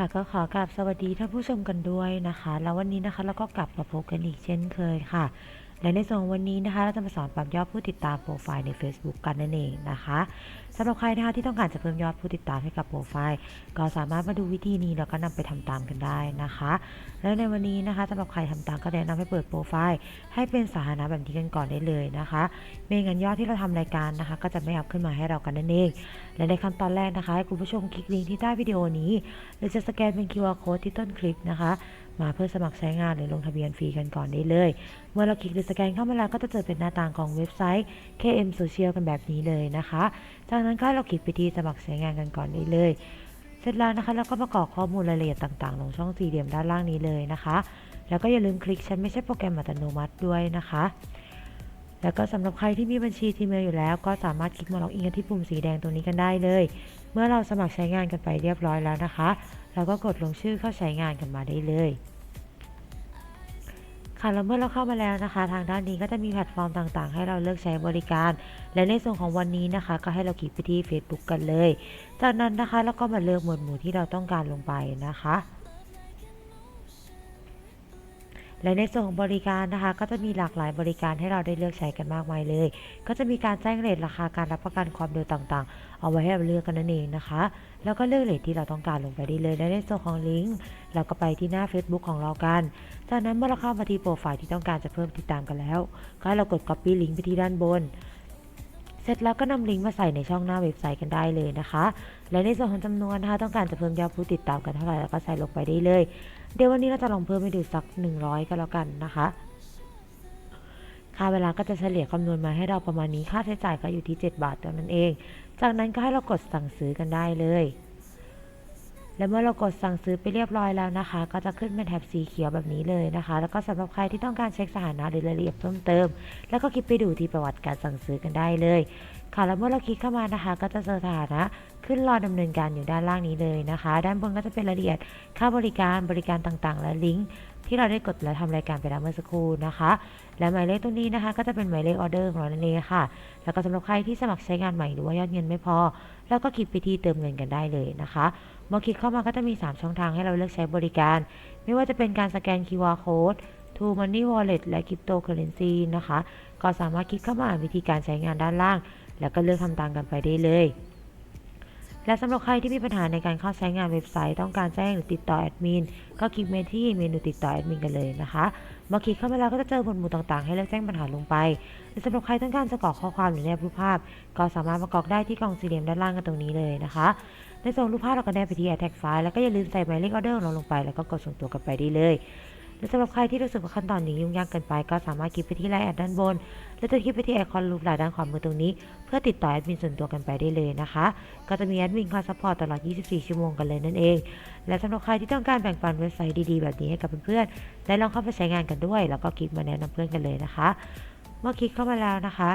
ค่ะก็ขอกราบสวัสดีท่านผู้ชมกันด้วยนะคะ แล้ววันนี้นะคะเราก็กลับมาพบกันอีกเช่นเคยค่ะ และในส่วนวันนี้นะคะ เราจะมาสอนปรับยอดผู้ติดตามโปรไฟล์ใน Facebook กันนั่นเองนะคะสำหรับใครนะคะที่ต้องการจะเพิ่มยอดผู้ติดตามให้กับโปรไฟล์ ก็สามารถมาดูวิธีนี้แล้วก็นำไปทำตามกันได้นะคะ แล้วในวันนี้นะคะสำหรับใครทำตามก็แนะนำให้เปิดโปรไฟล์ ให้เป็นสาธารณะแบบนี้กันก่อนได้เลยนะคะไม่งั้นยอดที่เราทำรายการนะคะ ก็จะไม่อัพขึ้นมาให้เรากันนั่นเอง และในขั้นตอนแรกนะคะให้คุณผู้ชมคลิกลิงก์ที่ใต้วิดีโอนี้ หรือจะสแกนเป็น QR code ที่ต้นคลิปนะคะ มาเพื่อสมัครใช้งานหรือลงทะเบียนฟรีกันก่อนได้เลย เมื่อเราคลิกหรือสแกนเข้ามาแล้วก็จะเจอเป็นหน้าต่างของเว็บไซต์ KM Social กันแบบนี้เลยนะคะ จากนั้นก็เราคลิกไปที่สมัครใช้งานกันก่อนได้เลย เสร็จแล้วนะคะเราก็ประกอบข้อมูลรายละเอียดต่างๆ ลงช่องสี่เหลี่ยมด้านล่างนี้เลยนะคะ แล้วก็อย่าลืมคลิกฉันไม่ใช่โปรแกรมอัตโนมัติด้วยนะคะแล้วก็สำหรับใครที่มีบัญชี Gmail อยู่แล้ว ก็สามารถคลิกมาล็อกอินกันที่ปุ่มสีแดงตรงนี้กันได้เลย เมื่อเราสมัครใช้งานกันไปเรียบร้อยแล้วนะคะ เราก็กดลงชื่อเข้าใช้งานกันมาได้เลย ค่ะแล้วเมื่อเราเข้ามาแล้วนะคะ ทางด้านนี้ก็จะมีแพลตฟอร์มต่างๆ ให้เราเลือกใช้บริการ และในส่วนของวันนี้นะคะ ก็ให้เราคลิกไปที่ Facebook กันเลย จากนั้นนะคะเราก็มาเลือกหมวดหมู่ที่เราต้องการลงไปนะคะ และในส่วนของบริการนะคะ ก็จะมีหลากหลายบริการให้เราได้เลือกใช้กันมากมายเลย ก็จะมีการแจ้งเรทราคาการรับประกันความเร็วต่างๆ เอาไว้ให้เราเลือกกันนั่นเองนะคะ แล้วก็เลือกเรทที่เราต้องการลงไปได้เลย และในส่วนของลิงก์เราก็ไปที่หน้า Facebook ของเรากัน จากนั้นเมื่อเราเข้ามาที่โปรไฟล์ที่ต้องการจะเพิ่มติดตามกันแล้ว ก็ให้เรากด Copy ลิงก์ไปที่ด้านบน เสร็จแล้วก็นำลิงก์มาใส่ในช่องหน้าเว็บไซต์กันได้เลยนะคะ และในส่วนของจำนวนนะคะต้องการจะเพิ่มยอดผู้ติดตามกันเท่าไหร่แล้วก็ใส่ลงไปได้เลย เดี๋ยววันนี้เราจะลองเพิ่มไปดูสัก 100 ก็แล้วกันนะคะค่าเวลาก็จะเฉลี่ยคำนวณมาให้เราประมาณนี้ค่าใช้จ่ายก็อยู่ที่ 7 บาทเท่านั้นเอง จากนั้นก็ให้เรากดสั่งซื้อกันได้เลย และเมื่อเรากดสั่งซื้อไปเรียบร้อยแล้วนะคะ ก็จะขึ้นเป็นแถบสีเขียวแบบนี้เลยนะคะ แล้วก็สำหรับใครที่ต้องการเช็คสถานะหรือรายละเอียดเพิ่มเติม แล้วก็คลิกไปดูที่ประวัติการสั่งซื้อกันได้เลย ค่ะแล้วเมื่อเราคลิกเข้ามานะคะ ก็จะเจอสถานะขึ้นรอดำเนินการอยู่ด้านล่างนี้เลยนะคะ ด้านบนก็จะเป็นรายละเอียดค่าบริการบริการต่างๆ และลิงก์ที่เราได้กดและทำรายการไปแล้วเมื่อสักครู่นะคะ และหมายเลขตรงนี้นะคะ ก็จะเป็นหมายเลขออเดอร์ของเรานั่นเองค่ะ แล้วก็สำหรับใครที่สมัครใช้งานใหม่หรือว่ายอดเงินไม่พอ แล้วก็คลิกไปที่เติมเงินกันได้เลยนะคะ เมื่อคลิกเข้ามาก็จะมี 3 ช่องทางให้เราเลือกใช้บริการ ไม่ว่าจะเป็นการสแกน QR code True Money Wallet และ Cryptocurrency นะคะ ก็สามารถคลิกเข้ามาอ่านวิธีการใช้งานด้านล่าง แล้วก็เลือกทำตามกันไปได้เลย และสำหรับใครที่มีปัญหาในการเข้าใช้งานเว็บไซต์ต้องการแจ้งหรือติดต่อแอดมินก็คลิกเมาที่เมนูติดต่อแอดมินกันเลยนะคะเมื่อคลิกเข้ามาแล้วก็จะเจอหมวดหมู่ต่างๆ ให้เลือกแจ้งปัญหาลงไปและสำหรับใครต้องการจะกรอกข้อความหรือแนบรูปภาพ ก็สามารถมากรอกได้ที่กล่องสี่เหลี่ยมด้านล่างกันตรงนี้เลยนะคะ ในส่วนรูปภาพเราก็แนบไปที่ Attach File แล้วก็อย่าลืมใส่หมายเลขออเดอร์ของเราลงไป แล้วก็กดส่งตัวกันไปได้เลย และสำหรับใครที่รู้สึกว่าขั้นตอนนี้ยุ่งยากเกินไป ก็สามารถคลิกไปที่ไลน์แอดด้านบน แล้วจะคลิกไปที่ไอคอนรูปหลายด้านขวามือตรงนี้ เพื่อติดต่อแอดมินส่วนตัวกันไปได้เลยนะคะ ก็จะมีแอดมินคอยซัพพอร์ตตลอด 24 ชั่วโมงกันเลยนั่นเอง และสำหรับใครที่ต้องการแบ่งปันเว็บไซต์ดีๆ แบบนี้ให้กับเพื่อนๆได้ลองเข้าไปใช้งานกันด้วย แล้วก็คลิกมาแนะนำเพื่อนกันเลยนะคะ เมื่อคลิกเข้ามาแล้วนะคะ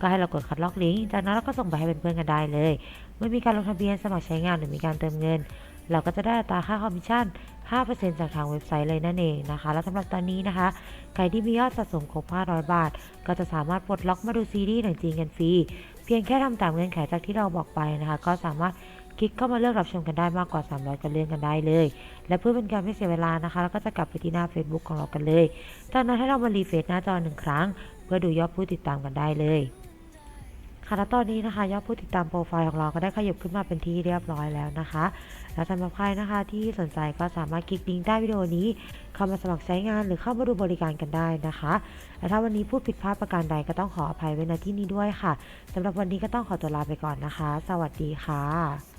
ก็ให้เรากดคัดลอกลิงก์ จากนั้นเราก็ส่งไปให้เพื่อนๆกันได้เลย เมื่อมีการลงทะเบียนสมัครใช้งานหรือมีการเติมเงิน เราก็จะได้อัตราค่าคอมมิชชั่น 5%จากทางเว็บไซต์เลยนั่นเองนะคะ และสำหรับตอนนี้นะคะ ใครที่มียอดสะสมครบ 500 บาท ก็จะสามารถปลดล็อกมาดูซีรีส์หนังจีนกันฟรี เพียงแค่ทำตามเงื่อนไขจากที่เราบอกไปนะคะ ก็สามารถคลิกเข้ามาเลือกรับชมกันได้มากกว่า 300กันเรื่องกันได้เลย และเพื่อเป็นการไม่เสียเวลานะคะ เราก็จะกลับไปที่หน้า Facebook ของเรากันเลย จากนั้นให้เรามารีเฟซหน้าจอหนึ่งครั้ง เพื่อดูยอดผู้ติดตามกันได้เลย ค่ะและตอนนี้นะคะยอดผู้ติดตามโปรไฟล์ของเราก็ได้ขยับขึ้นมาเป็นที่เรียบร้อยแล้วนะคะ และสำหรับใครนะคะที่สนใจก็สามารถคลิกลิงก์ใต้วิดีโอนี้ เข้ามาสมัครใช้งานหรือเข้ามาดูบริการกันได้นะคะและถ้าวันนี้พูดผิดพลาดประการใดก็ต้องขออภัยไว้ในที่นี้ด้วยค่ะสำหรับวันนี้ก็ต้องขอตัวลาไปก่อนนะคะ สวัสดีค่ะ